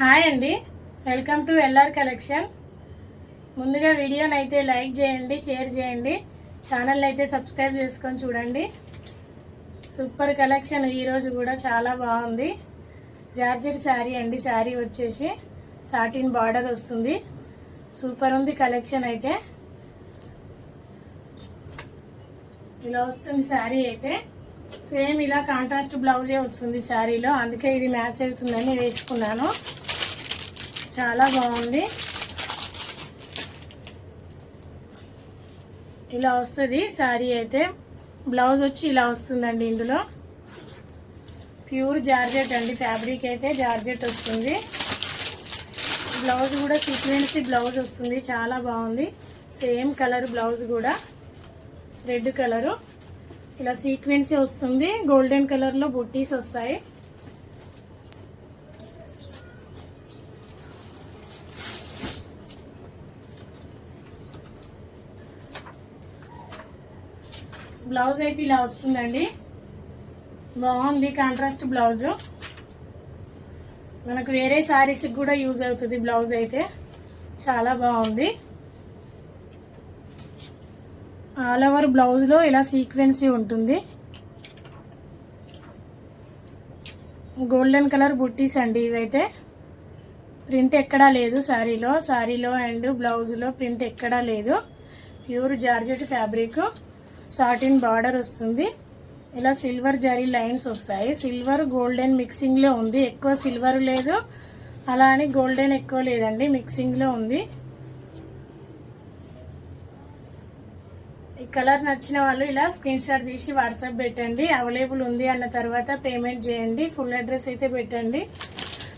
Hi అండి. Welcome to LR collection. ముందుగా వీడియోని అయితే లైక్ చేయండి షేర్ చేయండి. ఛానల్ అయితే సబ్స్క్రైబ్ చేసుకొని చూడండి. సూపర్ కలెక్షన్ ఈరోజు కూడా చాలా బాగుంది. జార్జెట్ శారీ అండి. శారీ వచ్చేసి సాటిన్ బార్డర్ వస్తుంది. సూపర్ ఉంది కలెక్షన్ అయితే. ఇలా వస్తుంది శారీ అయితే. సేమ్ ఇలా కాంట్రాస్ట్ బ్లౌజే వస్తుంది శారీలో. అందుకే ఇది మ్యాచ్ అవుతుందని వేసుకున్నాను. చాలా బాగుంది. ఇలా వస్తుంది శారీ అయితే. బ్లౌజ్ వచ్చి ఇలా వస్తుందండి ఇందులో. ప్యూర్ జార్జెట్ అండి ఫ్యాబ్రిక్ అయితే జార్జెట్ వస్తుంది. బ్లౌజ్ కూడా సీక్వెన్సీ బ్లౌజ్ వస్తుంది చాలా బాగుంది. సేమ్ కలర్ బ్లౌజ్ కూడా రెడ్ కలరు. ఇలా సీక్వెన్సీ వస్తుంది గోల్డెన్ కలర్లో బుట్టీస్ వస్తాయి. బ్లౌజ్ అయితే ఇలా వస్తుందండి. బాగుంది కాంట్రాస్ట్ బ్లౌజు. మనకు వేరే శారీస్కి కూడా యూజ్ అవుతుంది బ్లౌజ్ అయితే. చాలా బాగుంది. ఆల్ ఓవర్ బ్లౌజ్లో ఇలా సీక్వెన్సీ ఉంటుంది. గోల్డెన్ కలర్ బుట్టీస్ అండి ఇవైతే. ప్రింట్ ఎక్కడా లేదు శారీలో శారీలో అండ్ బ్లౌజ్లో ప్రింట్ ఎక్కడా లేదు. Pure georgette fabric satin border వస్తుంది. ఇలా సిల్వర్ జరీ లైన్స్ వస్తాయి. సిల్వర్ గోల్డెన్ మిక్సింగ్లో ఉంది. ఎక్కువ సిల్వర్ లేదు. అలా అని గోల్డెన్ ఎక్కువ లేదండి. మిక్సింగ్లో ఉంది. ఈ కలర్ నచ్చిన వాళ్ళు ఇలా స్క్రీన్ షాట్ తీసి వాట్సాప్ పెట్టండి. అవైలబుల్ ఉంది అన్న తర్వాత పేమెంట్ చేయండి. ఫుల్ అడ్రస్ అయితే పెట్టండి.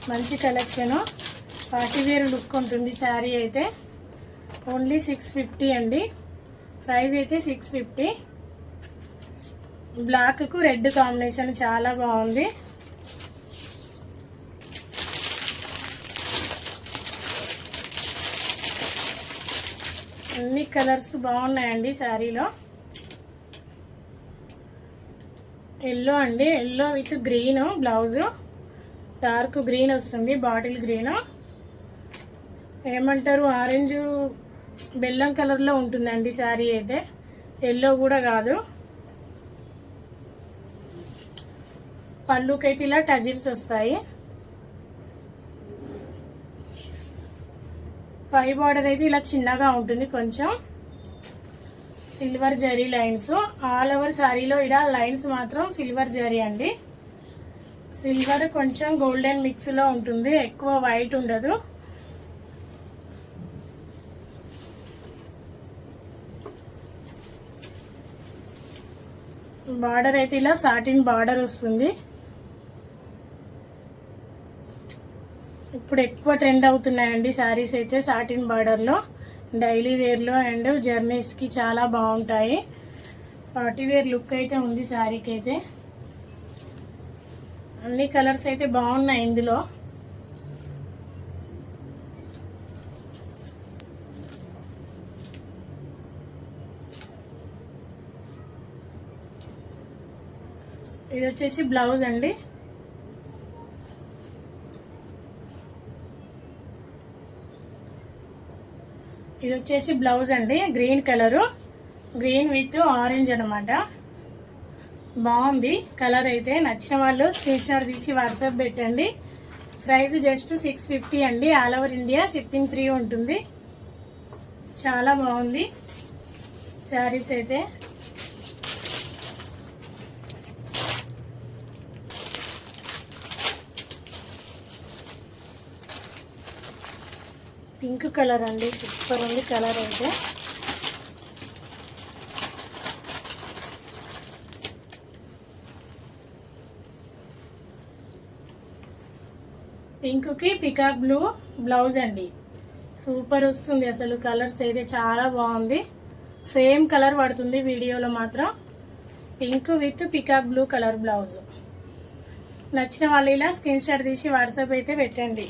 మంచి కలెక్షను. పార్టీవేర్ లుక్ ఉంటుంది. శారీ అయితే. ఓన్లీ సిక్స్ ఫిఫ్టీ అండి. ప్రైస్ అయితే సిక్స్ ఫిఫ్టీ. బ్లాక్కు రెడ్ కాంబినేషన్ చాలా బాగుంది. అన్ని కలర్స్ బాగున్నాయండి శారీలో. ఎల్లో అండి. Yellow with green blouse. Dark green వస్తుంది బాటిల్ గ్రీన్. ఏమంటారు? ఆరెంజ్ బెల్లం కలర్లో ఉంటుందండి శారీ అయితే. ఎల్లో కూడా కాదు. పళ్ళుకైతే ఇలా టజిల్స్ వస్తాయి. పై బార్డర్ అయితే ఇలా చిన్నగా ఉంటుంది కొంచెం. Silver zari lines all over శారీలో ఇలా లైన్స్ మాత్రం సిల్వర్ జరీ అండి. సిల్వర్ కొంచెం గోల్డెన్ మిక్స్లో ఉంటుంది. ఎక్కువ వైట్ ఉండదు. బార్డర్ అయితే ఇలా సాటిన్ బార్డర్ వస్తుంది. ఇప్పుడు ఎక్కువ ట్రెండ్ అవుతున్నాయండి శారీస్ అయితే సాటిన్ బార్డర్లో డైలీ వేర్లో అండ్ జర్నీస్కి చాలా బాగుంటాయి. పార్టీ వేర్ లుక్ అయితే ఉంది శారీకి అయితే. అన్ని కలర్స్ అయితే బాగున్నాయి ఇందులో. ఇది వచ్చేసి బ్లౌజ్ అండి. ఇది వచ్చేసి బ్లౌజ్ అండి green colour. Green with orange అనమాట బాగుంది. కలర్ అయితే నచ్చిన వాళ్ళు స్క్రీన్ షాట్ తీసి వాట్సాప్ పెట్టండి. ప్రైస్ జస్ట్ సిక్స్ ఫిఫ్టీ అండి. All over India shipping free ఉంటుంది. చాలా బాగుంది. శారీస్ అయితే పింక్ కలర్ అండి సూపర్ ఉంది కలర్ అయితే. పింక్కి పికాక్ బ్లూ బ్లౌజ్ అండి. సూపర్ వస్తుంది అసలు కలర్స్ అయితే చాలా బాగుంది. సేమ్ కలర్ పడుతుంది వీడియోలో మాత్రం. Pink with peacock blue colour blouse. నచ్చిన వాళ్ళు ఇలా స్క్రీన్ షాట్ తీసి వాట్సాప్ అయితే పెట్టండి.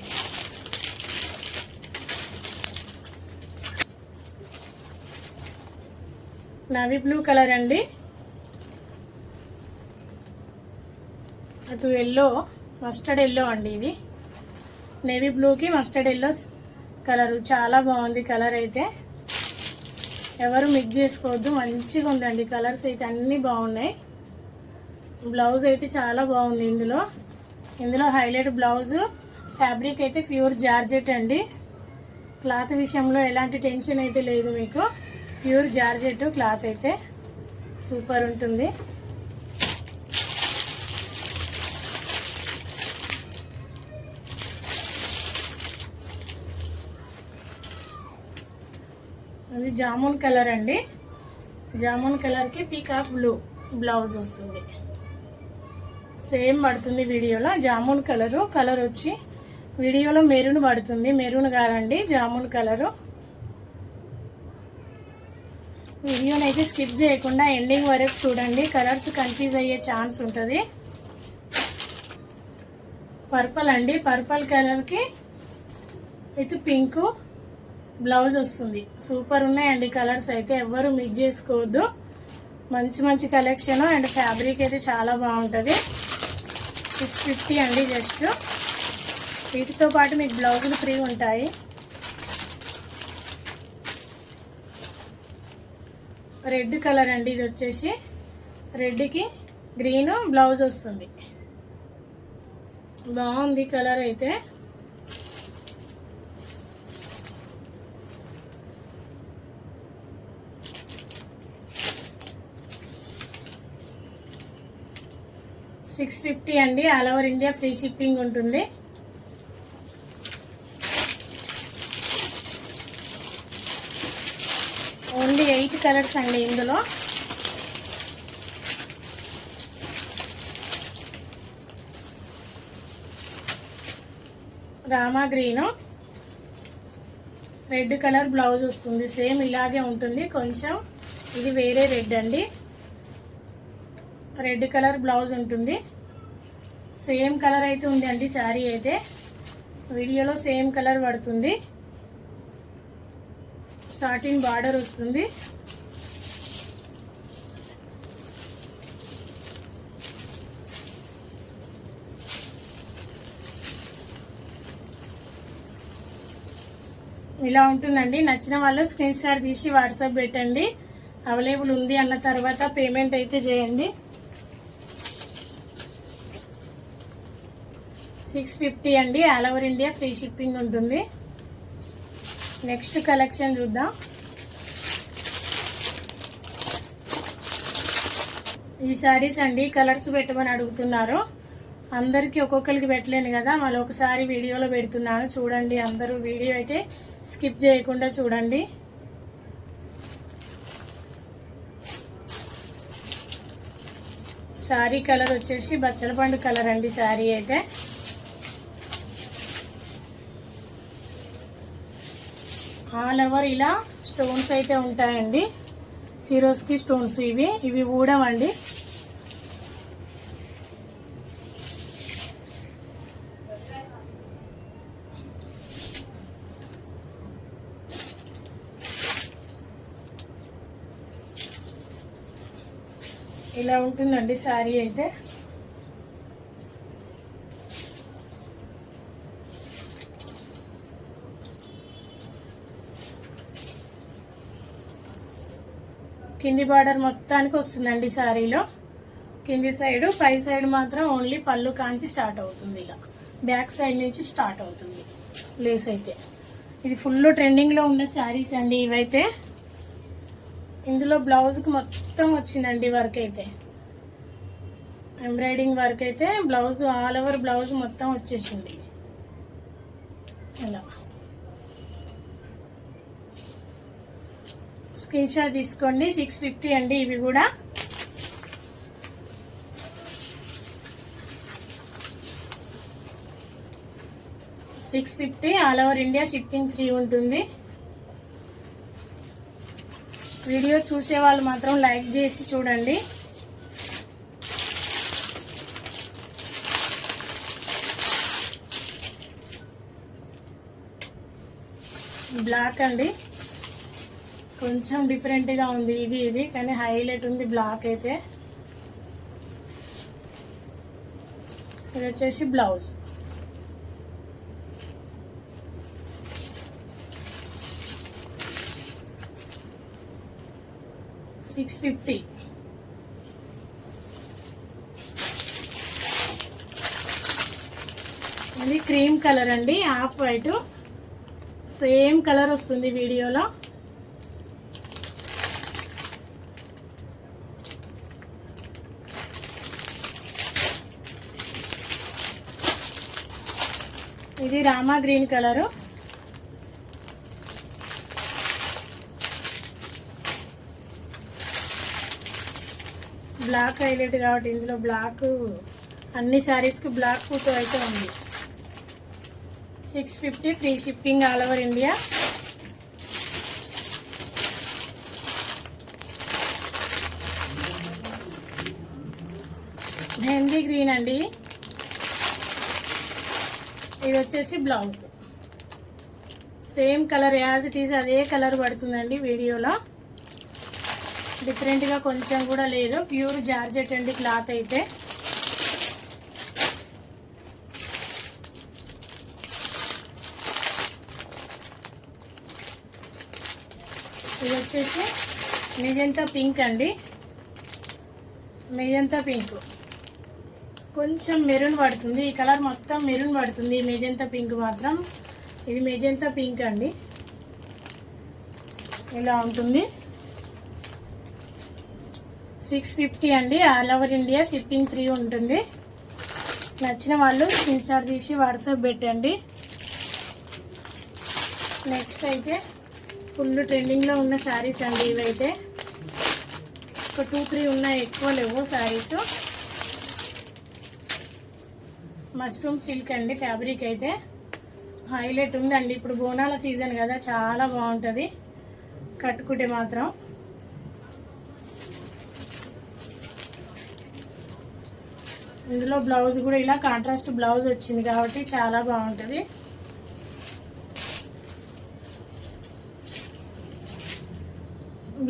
నవీ బ్లూ కలర్ అండి. అటు ఎల్లో మస్టర్డ్ ఎల్లో అండి ఇది. నేవీ బ్లూకి మస్టర్డ్ ఎల్లో కలర్ చాలా బాగుంది కలర్ అయితే. ఎవరు మిక్స్ చేసుకోవద్దు మంచిగా ఉందండి కలర్స్ అయితే అన్నీ బాగున్నాయి. బ్లౌజ్ అయితే చాలా బాగుంది ఇందులో. ఇందులో హైలైట్ బ్లౌజు ఫ్యాబ్రిక్ అయితే ప్యూర్ జార్జెట్ అండి. క్లాత్ విషయంలో ఎలాంటి టెన్షన్ అయితే లేదు మీకు. ప్యూర్ జార్జెట్ క్లాత్ అయితే సూపర్ ఉంటుంది. అది జామున్ కలర్ అండి. జామున్ కలర్కి పీకాక్ బ్లూ బ్లౌజ్ వస్తుంది. సేమ్ పడుతుంది వీడియోలో. జామున్ కలరు కలర్ వచ్చి వీడియోలో మెరూన్ పడుతుంది. మెరూన్ కాదండి జామున్ కలరు. వీడియోని అయితే స్కిప్ చేయకుండా ఎండింగ్ వరకు చూడండి. కలర్స్ కన్ఫ్యూజ్ అయ్యే ఛాన్స్ ఉంటుంది. పర్పల్ అండి. పర్పల్ కలర్కి విత్ పింక్ బ్లౌజ్ వస్తుంది. సూపర్ ఉన్నాయండి కలర్స్ అయితే. ఎవ్వరు మిక్స్ చేసుకోవద్దు. మంచి మంచి కలెక్షన్ అండ్ ఫ్యాబ్రిక్ అయితే చాలా బాగుంటుంది. సిక్స్ ఫిఫ్టీ అండి జస్ట్. వీటితో పాటు మీకు బ్లౌజులు ఫ్రీ ఉంటాయి. రెడ్ కలర్ అండి ఇది వచ్చేసి. రెడ్కి గ్రీన్ బ్లౌజ్ వస్తుంది. బాగుంది కలర్ అయితే. సిక్స్ ఫిఫ్టీ అండి. All over India free shipping ఉంటుంది ఓన్లీ ఎయిట్ కలర్స్ అండి ఇందులో. Rama green. Red colour blouse వస్తుంది. సేమ్ ఇలాగే ఉంటుంది. కొంచెం ఇది వేరే రెడ్ అండి. రెడ్ కలర్ బ్లౌజ్ ఉంటుంది. సేమ్ కలర్ అయితే ఉంది అండి శారీ అయితే. వీడియోలో సేమ్ కలర్ పడుతుంది. సాటిన్ బార్డర్ వస్తుంది. ఇలా ఉంటుందండి. నచ్చిన వాళ్ళు స్క్రీన్ షాట్ తీసి వాట్సాప్ పెట్టండి. అవైలబుల్ ఉంది అన్న తర్వాత పేమెంట్ అయితే చేయండి. సిక్స్ ఫిఫ్టీ అండి. All over India free shipping ఉంటుంది. నెక్స్ట్ కలెక్షన్ చూద్దాం. ఈ శారీస్ అండి. కలర్స్ పెట్టమని అడుగుతున్నారు. అందరికీ ఒక్కొక్కరికి పెట్టలేను కదా. మళ్ళీ ఒకసారి వీడియోలో పెడుతున్నాను. చూడండి అందరూ వీడియో అయితే స్కిప్ చేయకుండా చూడండి. శారీ కలర్ వచ్చేసి బచ్చల పండు కలర్ అండి శారీ అయితే. ఆల్ ఓవర్ ఇలా స్టోన్స్ అయితే ఉంటాయండి. సిరోస్కి స్టోన్స్ ఇవి. ఇవి ఊడమండి ఉంటుందండి శారీ అయితే. కింది బార్డర్ మొత్తానికి వస్తుందండి శారీలో. కింది సైడ్ పై సైడ్ మాత్రం ఓన్లీ పళ్ళు కాంచి స్టార్ట్ అవుతుంది ఇలా బ్యాక్ సైడ్ నుంచి స్టార్ట్ అవుతుంది లేస్ అయితే. ఇది ఫుల్ ట్రెండింగ్లో ఉన్న శారీస్ అండి ఇవైతే. ఇందులో బ్లౌజ్కి మొత్తం వచ్చిందండి వర్క్ అయితే. ఎంబ్రాయిడింగ్ వర్క్ అయితే బ్లౌజ్ ఆల్ ఓవర్ బ్లౌజ్ మొత్తం వచ్చేసింది. ఇలా స్క్రీన్ షాట్ తీసుకోండి సిక్స్ ఫిఫ్టీ అండి ఇవి కూడా. Six fifty all over India shipping free ఉంటుంది. వీడియో చూసే వాళ్ళు మాత్రం లైక్ చేసి చూడండి. బ్లాక్ అండి. కొంచెం డిఫరెంట్గా ఉంది ఇది ఇది కానీ హైలైట్ ఉంది బ్లాక్ అయితే. ఇది వచ్చేసి బ్లౌజ్. సిక్స్ ఫిఫ్టీ ఇది క్రీమ్ కలర్ అండి హాఫ్ వైటు. సేమ్ కలర్ వస్తుంది వీడియోలో. ఇది Rama green colour. Black highlight కాబట్టి ఇందులో బ్లాక్ అన్ని శారీస్కి బ్లాక్ ఫోటో అయితే ఉంది. Six fifty free shipping all over India. Mehndi green అండి. ఇది వచ్చేసి blouse. Same colour as it is అదే కలర్ పడుతుందండి వీడియోలో. డిఫరెంట్గా కొంచెం కూడా లేదు ప్యూర్ జార్జెట్ అండి క్లాత్ అయితే ఇది వచ్చేసి మెజంతా పింక్ అండి. మెజంతా పింక్ కొంచెం మెరూన్ పడుతుంది. ఈ కలర్ మొత్తం మెరూన్ పడుతుంది. మెజంతా పింక్ మాత్రం. ఇది మెజంతా పింక్ అండి. ఇలా ఉంటుంది. సిక్స్ ఫిఫ్టీ అండి. All over India shipping free ఉంటుంది. నచ్చిన వాళ్ళు స్క్రీన్ షాట్ తీసి వాట్సాప్ పెట్టండి. నెక్స్ట్ అయితే ఫుల్ ట్రెండింగ్లో ఉన్న శారీస్ అండి ఇవైతే. ఒక టూ త్రీ ఉన్నాయి ఎక్కువ లేవు శారీస్ మష్రూమ్ సిల్క్ అండి ఫ్యాబ్రిక్ అయితే. హైలైట్ ఉందండి. ఇప్పుడు బోనాల సీజన్ కదా చాలా బాగుంటుంది. కట్టుకుంటే మాత్రం. ఇందులో బ్లౌజ్ కూడా ఇలా కాంట్రాస్ట్ బ్లౌజ్ వచ్చింది కాబట్టి చాలా బాగుంటుంది.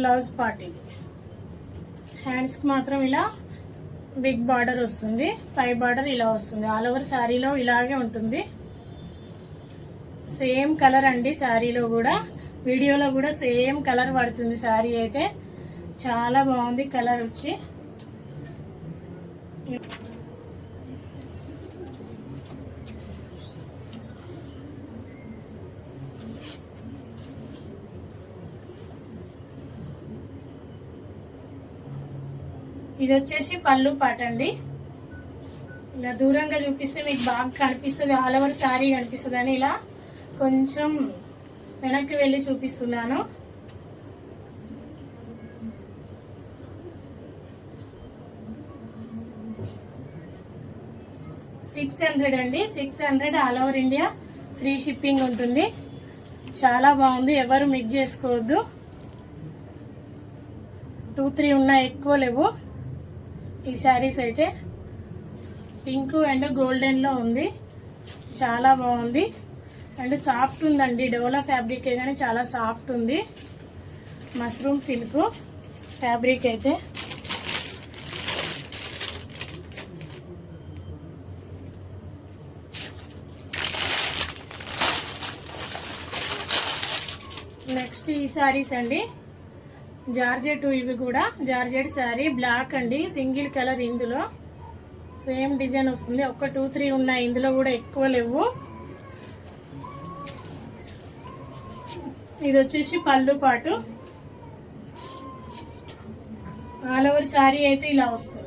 బ్లౌజ్ పార్ట్ ఇది. హ్యాండ్స్కి మాత్రం ఇలా బిగ్ బార్డర్ వస్తుంది. పై బార్డర్ ఇలా వస్తుంది. ఆల్ ఓవర్ శారీలో ఇలాగే ఉంటుంది. సేమ్ కలర్ అండి శారీలో కూడా. వీడియోలో కూడా సేమ్ కలర్ పడుతుంది శారీ అయితే. చాలా బాగుంది కలర్ వచ్చి. ఇది వచ్చేసి పళ్ళు పాట అండి. ఇలా దూరంగా చూపిస్తే మీకు బాగా కనిపిస్తుంది. ఆల్ ఓవర్ శారీ కనిపిస్తుంది అని ఇలా కొంచెం వెనక్కి వెళ్ళి చూపిస్తున్నాను. సిక్స్ హండ్రెడ్ అండి. Six hundred all over India free shipping ఉంటుంది. చాలా బాగుంది. ఎవరు మిక్ చేసుకోవద్దు. టూ త్రీ ఉన్నాయి ఎక్కువ లేవు. ఈ శారీస్ అయితే పింక్ అండ్ గోల్డెన్లో ఉంది. చాలా బాగుంది. అండ్ సాఫ్ట్ ఉందండి. డోలా ఫ్యాబ్రిక్ కానీ చాలా సాఫ్ట్ ఉంది. మష్రూమ్ సిల్క్ ఫ్యాబ్రిక్ అయితే. నెక్స్ట్ ఈ శారీస్ అండి. జార్జెట్ ఇవి కూడా. జార్జెట్ శారీ బ్లాక్ అండి సింగిల్ కలర్ ఇందులో. సేమ్ డిజైన్ వస్తుంది. ఒక టూ త్రీ ఉన్నాయి. ఇందులో కూడా ఎక్కువ లేవు. ఇది వచ్చేసి పళ్ళు పాటు. ఆల్ ఓవర్ శారీ అయితే ఇలా వస్తుంది.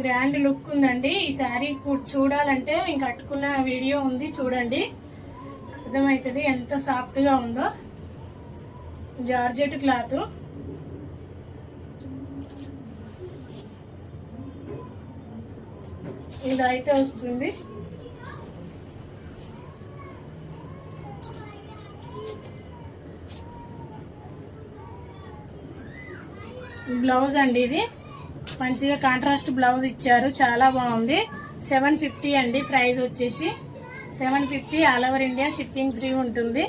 గ్రాండ్ లుక్ ఉందండి. ఈ శారీ చూడాలంటే ఇంక కట్టుకున్న వీడియో ఉంది. చూడండి. అర్థమవుతుంది ఎంత సాఫ్ట్గా ఉందో. Georgette cloth. ఇదైతే అయితే వస్తుంది. బ్లౌజ్ అండి ఇది. మంచిగా కాంట్రాస్ట్ బ్లౌజ్ ఇచ్చారు. చాలా బాగుంది. సెవెన్ ఫిఫ్టీ అండి ప్రైస్ వచ్చేసి. Seven fifty all over India shipping free ఉంటుంది.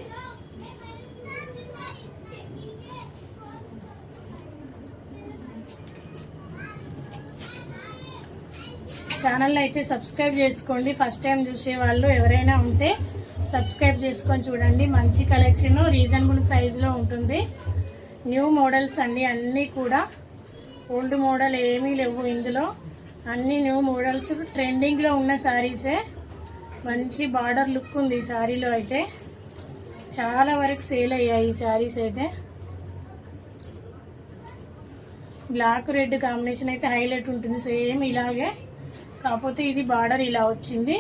ఛానల్ అయితే సబ్స్క్రైబ్ చేసుకోండి. ఫస్ట్ టైం చూసే వాళ్ళు ఎవరైనా ఉంటే సబ్స్క్రైబ్ చేసుకొని చూడండి. మంచి కలెక్షన్ రీజనబుల్ ప్రైస్లో ఉంటుంది. న్యూ మోడల్స్ అండి. అన్నీ కూడా ఓల్డ్ మోడల్ ఏమీ లేవు ఇందులో. అన్ని న్యూ మోడల్స్ ట్రెండింగ్లో ఉన్న శారీసే మంచి బార్డర్ లుక్ ఉంది ఈ శారీలో అయితే. చాలా వరకు సేల్ అయ్యాయి ఈ శారీస్ అయితే. బ్లాక్ రెడ్ కాంబినేషన్ అయితే హైలైట్ ఉంటుంది. సేమ్ ఇలాగే కాకపోతే ఇది బార్డర్ ఇలా వచ్చింది.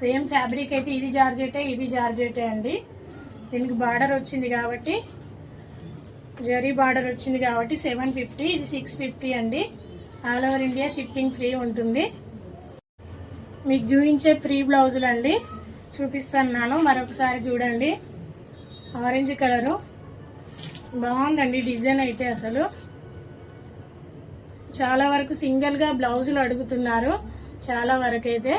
సేమ్ ఫ్యాబ్రిక్ అయితే ఇది జార్జెటే ఇది జార్జెటే అండి. దీనికి బార్డర్ వచ్చింది కాబట్టి జరీ బార్డర్ వచ్చింది కాబట్టి సెవెన్ ఫిఫ్టీ ఇది సిక్స్ ఫిఫ్టీ అండి. All over India shipping free ఉంటుంది. మీకు చూపించే ఫ్రీ బ్లౌజులు అండి. చూపిస్తున్నాను మరొకసారి చూడండి. Orange colour. బాగుందండి డిజైన్ అయితే అసలు. చాలా వరకు సింగిల్గా బ్లౌజులు అడుగుతున్నారు. చాలా వరకు అయితే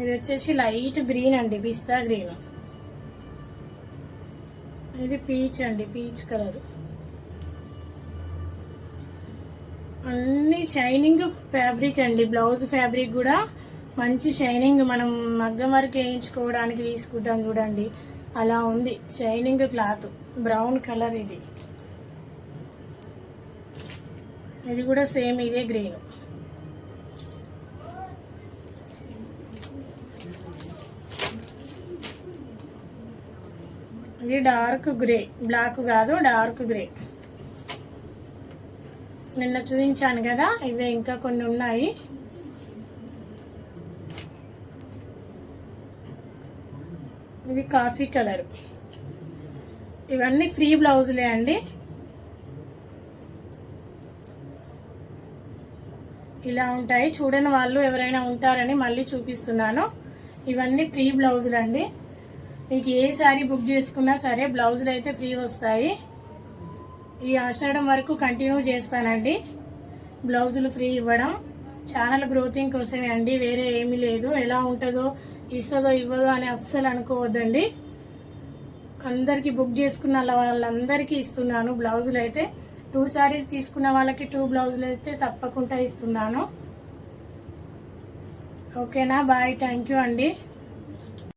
ఇది వచ్చేసి లైట్ గ్రీన్ అండి పిస్తా గ్రీన్. ఇది పీచ్ అండి పీచ్ కలర్. అన్ని షైనింగ్ ఫ్యాబ్రిక్ అండి బ్లౌజ్ ఫ్యాబ్రిక్ కూడా. మంచి షైనింగ్ మనం మగ్గం వరకు వేయించుకోవడానికి తీసుకుంటాం చూడండి. అలా ఉంది. Shining cloth. బ్రౌన్ కలర్ ఇది. ఇది కూడా సేమ్ ఇదే గ్రీన్. ఇది డార్క్ గ్రే. బ్లాక్ కాదు డార్క్ గ్రే. నిన్న చూపించాను కదా ఇవే ఇంకా కొన్ని ఉన్నాయి. ఇది కాఫీ కలర్. ఇవన్నీ ఫ్రీ బ్లౌజులే అండి. ఇలా ఉంటాయి. చూడని వాళ్ళు ఎవరైనా ఉంటారని మళ్ళీ చూపిస్తున్నాను. ఇవన్నీ ఫ్రీ బ్లౌజులు అండి మీకు ఏ శారీ బుక్ చేసుకున్నా సరే బ్లౌజులు అయితే ఫ్రీ వస్తాయి. ఈ ఆషాఢం వరకు కంటిన్యూ చేస్తానండి. బ్లౌజులు ఫ్రీ ఇవ్వడం. ఛానల్ గ్రోతింగ్ కోసమే అండి. వేరే ఏమీ లేదు. ఎలా ఉంటుందో ఇస్తుందో ఇవ్వదో అని అస్సలు అనుకోవద్దండి. అందరికీ బుక్ చేసుకున్న వాళ్ళందరికీ ఇస్తున్నాను బ్లౌజులు అయితే. టూ శారీస్ తీసుకున్న వాళ్ళకి టూ బ్లౌజులు అయితే తప్పకుండా ఇస్తున్నాను. ఓకేనా? బాయ్. థ్యాంక్ యూ అండి.